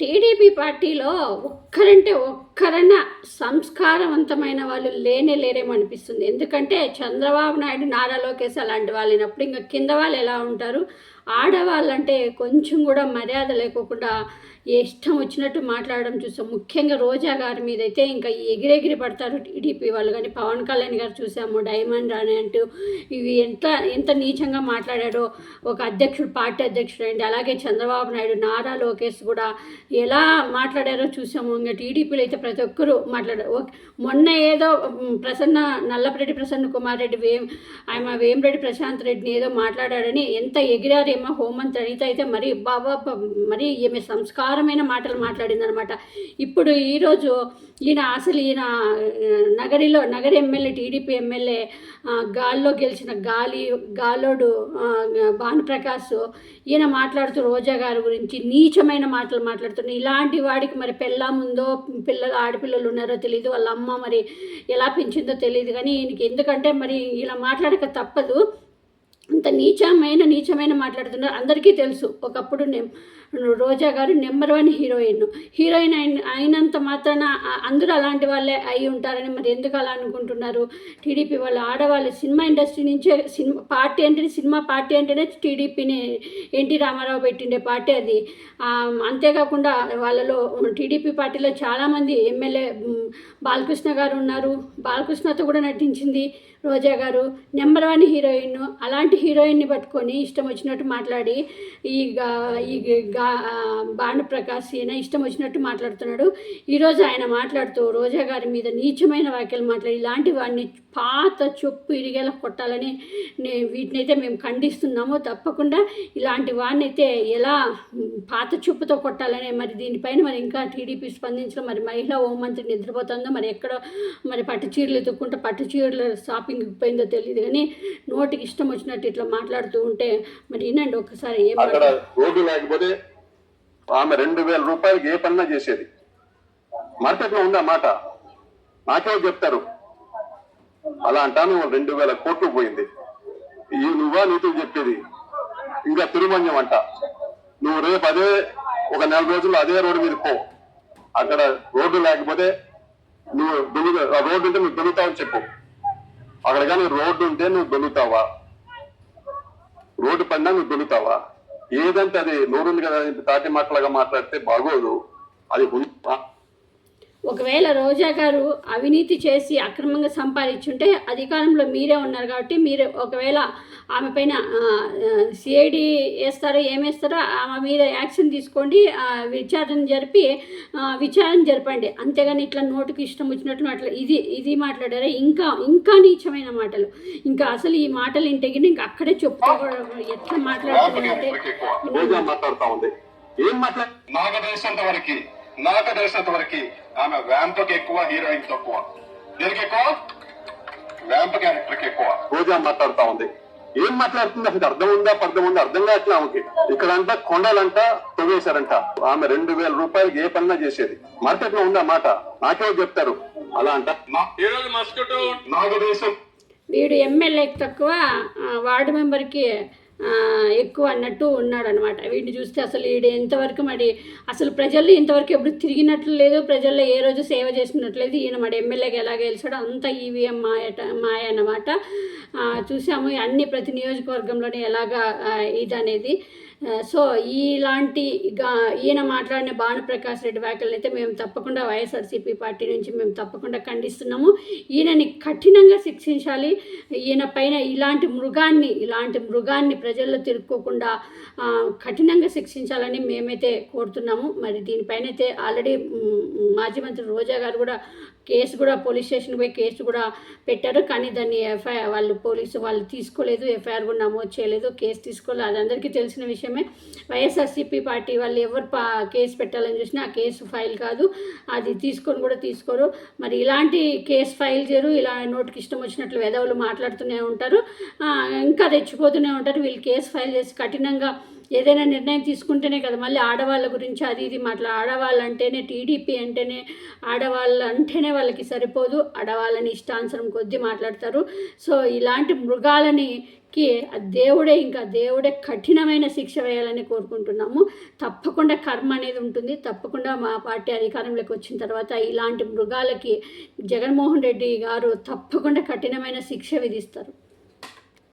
TDP పార్టీలో ఒక్కరంటే ఒక్కరన్నా సంస్కారవంతమైన వాళ్ళు లేనే లేరేమో అనిపిస్తుంది. ఎందుకంటే చంద్రబాబు నాయుడు నారా లోకేష్ అలాంటి వాళ్ళు అయినప్పుడు ఇంకా కింద వాళ్ళు ఎలా ఉంటారు? ఆడవాళ్ళంటే కొంచెం కూడా మర్యాద లేకోకుండా ఇష్టం వచ్చినట్టు మాట్లాడడం చూసాం. ముఖ్యంగా రోజా గారి మీద అయితే ఇంకా ఎగిరెగిరి పడతారు టీడీపీ వాళ్ళు. కానీ పవన్ కళ్యాణ్ గారు చూసాము డైమండ్ అని అంటూ ఇవి ఎంత ఎంత నీచంగా మాట్లాడాడో. ఒక అధ్యక్షుడు పార్టీ అధ్యక్షుడు అండి. అలాగే చంద్రబాబు నాయుడు నారా లోకేష్ కూడా ఎలా మాట్లాడారో చూసాము. ఇంకా టీడీపీలో అయితే ప్రతి ఒక్కరూ మాట్లాడారు. ఓకే మొన్న ఏదో ప్రసన్న నల్లపరెడ్డి ప్రసన్న కుమార్ రెడ్డి వేం ఆయన వేమిరెడ్డి ప్రశాంత్ రెడ్డిని ఏదో మాట్లాడాడని ఎంత ఎగిరారేమో హోంమంత్రి అనిత అయితే మరి బాబా మరి ఈమె సంస్కారమైన మాటలు మాట్లాడిందనమాట. ఇప్పుడు ఈరోజు ఈయన అసలు ఈయన నగరిలో నగరి ఎమ్మెల్యే టీడీపీ ఎమ్మెల్యే గాల్లో గెలిచిన గాలి గాలోడు భానుప్రకాష్ ఈయన మాట్లాడుతూ రోజా గారి గురించి నీచమైన మాటలు మాట్లాడుతున్నారు ఇలాంటి వాడికి మరి పెళ్ళాముందో పిల్లలు ఆడపిల్లలు ఉన్నారో తెలియదు వాళ్ళ అమ్మ మరి ఎలా పెంచిందో తెలియదు కానీ ఈయనకి ఎందుకంటే మరి ఇలా మాట్లాడక తప్పదు. అంత నీచమైన నీచమైన మాట్లాడుతున్నారు. అందరికీ తెలుసు. ఒకప్పుడు నేను రోజా garu number one heroine. Heroine అయిన అయినంత మాత్రాన అందరూ అలాంటి వాళ్ళే అయి ఉంటారని మరి ఎందుకు అలా అనుకుంటున్నారు? టీడీపీ వాళ్ళు ఆడవాళ్ళు సినిమా ఇండస్ట్రీ నుంచే సినిమా పార్టీ అంటేనే సినిమా పార్టీ అంటేనే టీడీపీని ఎన్టీ రామారావు పెట్టిండే పార్టీ అది. అంతేకాకుండా వాళ్ళలో టీడీపీ పార్టీలో చాలామంది ఎమ్మెల్యే బాలకృష్ణ గారు ఉన్నారు. బాలకృష్ణతో కూడా నటించింది Roja garu. Number one heroine. అలాంటి హీరోయిన్ని పట్టుకొని ఇష్టం వచ్చినట్టు మాట్లాడి ఈ గా ఈ గా భానుప్రకాష్ ఈయన ఇష్టం వచ్చినట్టు మాట్లాడుతున్నాడు. ఈరోజు ఆయన మాట్లాడుతూ రోజా గారి మీద నీచమైన వ్యాఖ్యలు మాట్లాడి ఇలాంటి వాడిని పాత చొప్పు ఇరిగేలా కొట్టాలని వీటినైతే మేము ఖండిస్తున్నాము. తప్పకుండా ఇలాంటి వాడిని అయితే ఎలా పాత చూపుతో కొట్టాలని మరి దీనిపైన మరి ఇంకా టీడీపీ స్పందించడం మరి మహిళా హోంమంత్రి నిద్రపోతుందో మరి ఎక్కడో మరి పట్టు చీరలు ఎత్తుక్కుంటే పట్టు చీరలు షాపింగ్ పోయిందో తెలియదు కానీ నోటికి ఇష్టం వచ్చినట్టు ఇట్లా మాట్లాడుతూ ఉంటే మరి వినండి ఒకసారి ఏం అక్కడ రోడ్డు లేకపోతే ఆమె రెండు వేల రూపాయలకి ఏ పన్నా చేసేది. మార్కెట్లో ఉందా మాట? నాకే చెప్తారు. అలా అంటాను రెండు వేల కోట్లు పోయింది. ఈ నువ్వా నీతులు చెప్పేది. ఇంకా తిరుమన్యం అంట. నువ్వు రేపు అదే ఒక నెల రోజులు అదే రోడ్డు మీద పో. అక్కడ రోడ్డు లేకపోతే నువ్వు దొలు రోడ్డు ఉంటే నువ్వు దొలుతావని చెప్పు. అక్కడ కానీ రోడ్డు ఉంటే నువ్వు దొలుతావా రోడ్డు పడినా నువ్వు దొరుకుతావా ఏదంటే అది నోరుంది కదా అని తాటి మాటలుగా మాట్లాడితే బాగోదు. అది ఒకవేళ రోజా గారు అవినీతి చేసి అక్రమంగా సంపాదించుంటే అధికారంలో మీరే ఉన్నారు కాబట్టి మీరు ఒకవేళ ఆమె పైన సిఐడి వేస్తారో ఏమేస్తారో ఆమె మీద యాక్షన్ తీసుకోండి ఆ, విచారణ జరిపి విచారణ జరపండి. అంతేగాని ఇట్లా నోటుకి ఇష్టం వచ్చినట్లు మాట్లా ఇది ఇది మాట్లాడారా? ఇంకా ఇంకా నీచమైన మాటలు. ఇంకా అసలు ఈ మాటలు ఇంటికి ఇంకా అక్కడే చెప్తా ఎట్లా మాట్లాడుతున్నారంటే ఏం మాట్లాడ నాకు తెలిసినంత వరకు నాకు తెలిసినంత వరకు ఆమె వ్యాంప్కి ఎక్కువ హీరోయిన్ తక్కువ. దీనికి ఎక్కువ? వ్యాంప్ క్యారెక్టర్కి ఎక్కువ. రోజా మాట్లాడుతా ఉంది. ఏం మాట్లాడుతుంది? అసలు అర్థం ఉందా? పర్థం ఉందా? అర్థం కావట్లే ఆమెకి. ఇక్కడంతా కొండలంట తవ్వేశారంట ఆమె రెండు వేల రూపాయలకి ఏ పన్నా చేసేది. మార్కెట్లో ఉందా మాట? నాకే చెప్తారు. అలా అంట. వీడు ఎమ్మెల్యేకి తక్కువ వార్డు మెంబర్కి ఎక్కువ అన్నట్టు ఉన్నాడు అనమాట వీడిని చూస్తే అసలు వీడు ఎంతవరకు మరి అసలు ప్రజల్లో ఇంతవరకు ఎప్పుడు తిరిగినట్లు లేదు ప్రజల్లో ఏ రోజు సేవ చేసినట్లు లేదు. ఈయన మరి ఎమ్మెల్యేకి ఎలా గెలిచాడో అంత ఈవీఎం మాయట మాయ అనమాట చూసాము అన్ని ప్రతి నియోజకవర్గంలోనే ఎలాగా ఇది అనేది సో ఇలాంటి ఈయన మాట్లాడిన భానుప్రకాష్ రెడ్డి వ్యాఖ్యలను అయితే మేము తప్పకుండా వైఎస్ఆర్సీపీ పార్టీ నుంచి మేము తప్పకుండా ఖండిస్తున్నాము. ఈయనని కఠినంగా శిక్షించాలి. ఈయన పైన ఇలాంటి మృగాన్ని ఇలాంటి మృగాన్ని ప్రజల్లో తిరుక్కోకుండా కఠినంగా శిక్షించాలని మేమైతే కోరుతున్నాము. మరి దీనిపైన అయితే ఆల్రెడీ మాజీ మంత్రి రోజా గారు కూడా కేసు కూడా పోలీస్ స్టేషన్ పోయి కేసు కూడా పెట్టారు. కానీ దాన్ని ఎఫ్ఐఆర్ వాళ్ళు పోలీసు వాళ్ళు తీసుకోలేదు. ఎఫ్ఐఆర్ కూడా నమోదు చేయలేదు. కేసు తీసుకోలేదు. అది అందరికీ తెలిసిన విషయం. విషయమే వైఎస్ఆర్సీపీ పార్టీ వాళ్ళు ఎవరు పా కేసు పెట్టాలని చూసినా ఆ కేసు ఫైల్ కాదు. అది తీసుకొని కూడా తీసుకోరు. మరి ఇలాంటి కేసు ఫైల్ చేయరు. ఇలా నోటికి ఇష్టం వచ్చినట్లు వెధవులు మాట్లాడుతూనే ఉంటారు. ఇంకా రెచ్చిపోతూనే ఉంటారు. వీళ్ళు కేసు ఫైల్ చేసి కఠినంగా ఏదైనా నిర్ణయం తీసుకుంటేనే కదా మళ్ళీ ఆడవాళ్ళ గురించి అది ఇది మాట్లా ఆడవాళ్ళు అంటేనే టీడీపీ అంటేనే ఆడవాళ్ళు అంటేనే వాళ్ళకి సరిపోదు ఆడవాళ్ళని ఇష్టానుసరం కొద్దీ మాట్లాడతారు. సో ఇలాంటి మృగాలని కి ఆ దేవుడే ఇంకా దేవుడే కఠినమైన శిక్ష వేయాలని కోరుకుంటున్నాము. తప్పకుండా కర్మ అనేది ఉంటుంది. తప్పకుండా మా పార్టీ అధికారంలోకి వచ్చిన తర్వాత ఇలాంటి మృగాలకి జగన్మోహన్ రెడ్డి గారు తప్పకుండా కఠినమైన శిక్ష విధిస్తారు.